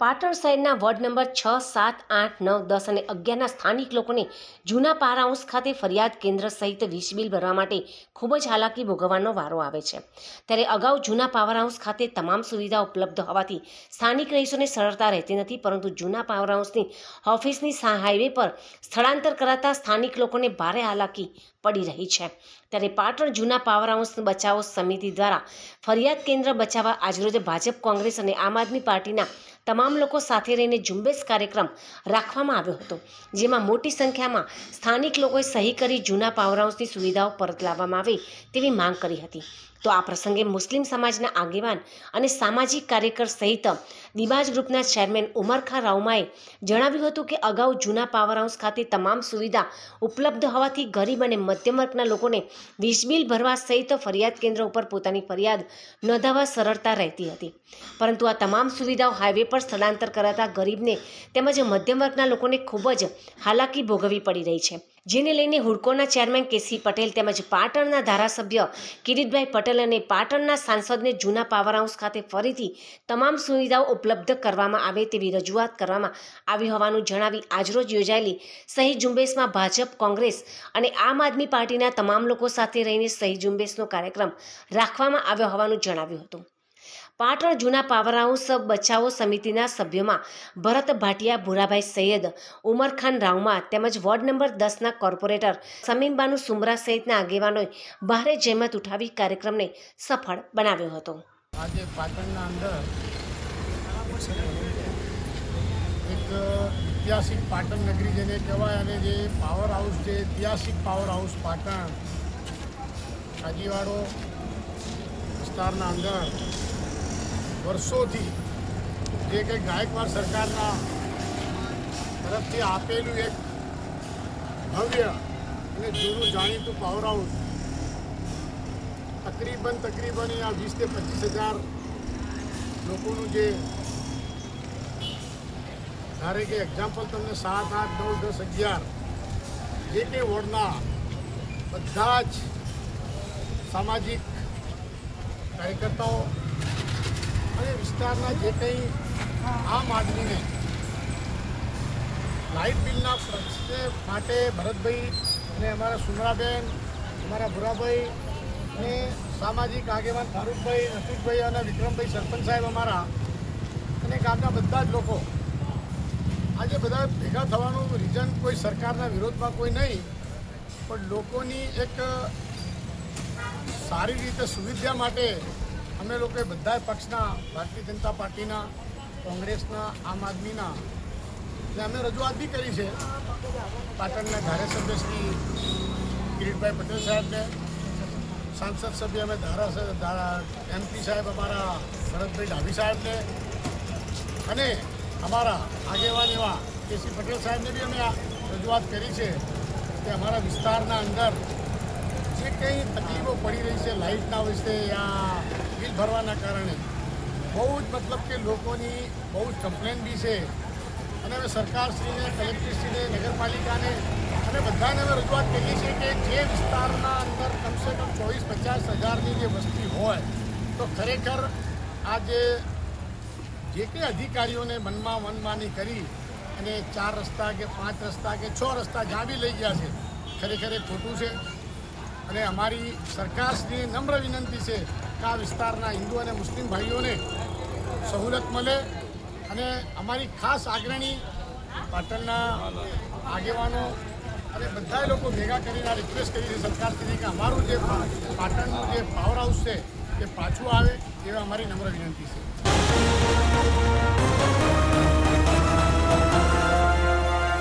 પાટણ શહેરના ward number છ, સાત, આઠ, નવ, દસ અને અગિયારના સ્થાનિક લોકોને જૂના પાર ખાતે ફરિયાદ કેન્દ્ર સહિત વીજ બિલ ભરવા માટે ખૂબ જ હાલાકી ભોગવવાનો વારો આવે છે. ત્યારે અગાઉ જૂના પાવર હાઉસ ખાતે તમામ સુવિધા ઉપલબ્ધ હોવાથી સ્થાનિક રહીશોને સરળતા રહેતી નથી, પરંતુ જૂના પાવર હાઉસની ઓફિસની હાઈવે પર સ્થળાંતર કરાતા સ્થાનિક લોકોને ભારે હાલાકી પડી રહી છે. ત્યારે પાટણ જૂના પાવર બચાવો સમિતિ દ્વારા ફરિયાદ કેન્દ્ર બચાવવા આજરોજ ભાજપ, કોંગ્રેસ અને આમ આદમી પાર્ટીના તમામ લોકો સાથે રહીને ઝુંબેશ કાર્યક્રમ રાખવામાં આવ્યો હતો, જેમાં મોટી સંખ્યામાં સ્થાનિક લોકોએ સહી કરી જૂના પાવર હાઉસની સુવિધાઓ પરત લાવવામાં આવે તેવી માંગ કરી હતી. તો આ પ્રસંગે મુસ્લિમ સમાજના આગેવાન અને સામાજિક કાર્યકર સહિત દિબાજ ગ્રુપના ચેરમેન ઉમરખા રાવમાએ જણાવ્યું હતું કે અગાઉ જૂના પાવર હાઉસ ખાતે તમામ સુવિધા ઉપલબ્ધ હોવાથી ગરીબ અને મધ્યમ વર્ગના લોકોને વીજ બિલ ભરવા સહિત ફરિયાદ કેન્દ્ર ઉપર પોતાની ફરિયાદ નોંધાવવા સરળતા રહેતી હતી. પરંતુ આ તમામ સુવિધાઓ હાઈવે પર સ્થળાંતર કરાતા ગરીબને તેમજ મધ્યમ વર્ગના લોકોને ખૂબ જ હાલાકી ભોગવવી પડી રહી છે. જેને લઈને હુડકોના ચેરમેન કેસી પટેલ તેમજ પાટણના ધારાસભ્ય કિરીટભાઈ પટેલ અને પાટણના સાંસદને જૂના પાવર હાઉસ ખાતે ફરીથી તમામ સુવિધાઓ ઉપલબ્ધ કરવામાં આવે તેવી રજૂઆત કરવામાં આવી હોવાનું જણાવી આજરોજ યોજાયેલી સહી ઝુંબેશમાં ભાજપ, કોંગ્રેસ અને આમ આદમી પાર્ટીના તમામ લોકો સાથે રહીને સહી ઝુંબેશનો કાર્યક્રમ રાખવામાં આવ્યો હોવાનું જણાવ્યું હતું. પાટણ જૂના પાવર હાઉસ બચાવો સમિતિના સભ્યોમાં ભરત ભાટિયા, ભૂરાભાઈ સૈયદ ઉમરખાન રાવમા તેમજ વોર્ડ નંબર દસના કોર્પોરેટર સમીમબાનુ સુમરા સહિતના આગેવાનોએ ભારે જહેમત ઉઠાવી કાર્યક્રમને સફળ બનાવ્યો હતો. આજે પાટણના અંદર એક ઐતિહાસિક પાટણ નગરી જેને કહેવાય અને જે પાવર હાઉસ છે, ઐતિહાસિક પાવર હાઉસ પાટણ કાજીવાડો વિસ્તારના અંદર વર્ષોથી જે કંઈ ગાયકવાડ સરકારના તરફથી આપેલું એક ભવ્ય અને જૂનું જાણીતું પાવર હાઉસ તકરીબન તકરીબન આ વીસથી પચીસ હજાર લોકોનું જે ધારે કે એક્ઝામ્પલ તમને સાત, આઠ, નવ, દસ, અગિયાર જે કે વોર્ડના બધા જ સામાજિક કાર્યકર્તાઓ અને વિસ્તારના જે કંઈ આમ આદમીને લાઇટ બિલના પ્રશ્ન માટે ભરતભાઈ અને અમારા સુમરાબેન, અમારા ભુરાભાઈ અને સામાજિક આગેવાન ફારૂકભાઈ, રફીકભાઈ અને વિક્રમભાઈ સરપંચ સાહેબ અમારા અને ગામના બધા જ લોકો. આજે બધા ભેગા થવાનું રીઝન કોઈ સરકારના વિરોધમાં કોઈ નહીં, પણ લોકોની એક સારી રીતે સુવિધા માટે અમે લોકોએ બધા પક્ષના, ભારતીય જનતા પાર્ટીના, કોંગ્રેસના, આમ આદમીના, ને અમે રજૂઆત બી કરી છે. પાટણના ધારાસભ્ય શ્રી કિરીટભાઈ પટેલ સાહેબને, સાંસદ સભ્ય અમે ધારાસભ્ય એમપી સાહેબ અમારા ભરતભાઈ ડાભી સાહેબને, અને અમારા આગેવાન એવા કેસી પટેલ સાહેબને બી અમે રજૂઆત કરી છે કે અમારા વિસ્તારના અંદર જે કંઈ તકલીફો પડી રહી છે લાઇટના વિશે યા બિલ ભરવાના કારણે, બહુ જ મતલબ કે લોકોની બહુ જ કમ્પ્લેન બી છે. અને હવે સરકારશ્રીને, કલેક્ટરશ્રીને, નગરપાલિકાને અને બધાને અમે રજૂઆત કરીએ છીએ કે જે વિસ્તારના અંદર કમસે કમ ચોવીસ પચાસ હજારની જે વસ્તી હોય, તો ખરેખર આ જે જે કંઈ અધિકારીઓને મનમાં મનમાની કરી અને ચાર રસ્તા કે પાંચ રસ્તા કે છ રસ્તા જ્યાં બી લઈ ગયા છે, ખરેખર એ ખોટું છે. અને અમારી સરકાર સરકારશ્રીની નમ્ર વિનંતી છે કે આ વિસ્તારના હિન્દુ અને મુસ્લિમ ભાઈઓને સહુલત મળે અને અમારી ખાસ આગ્રણી પાટણના આગેવાનો અને બધા લોકો ભેગા કરીને રિક્વેસ્ટ કરી છે સરકારશ્રીને કે અમારું જે પાટણનું જે પાવર હાઉસ છે તે પાછું આવે એવી અમારી નમ્ર વિનંતી છે.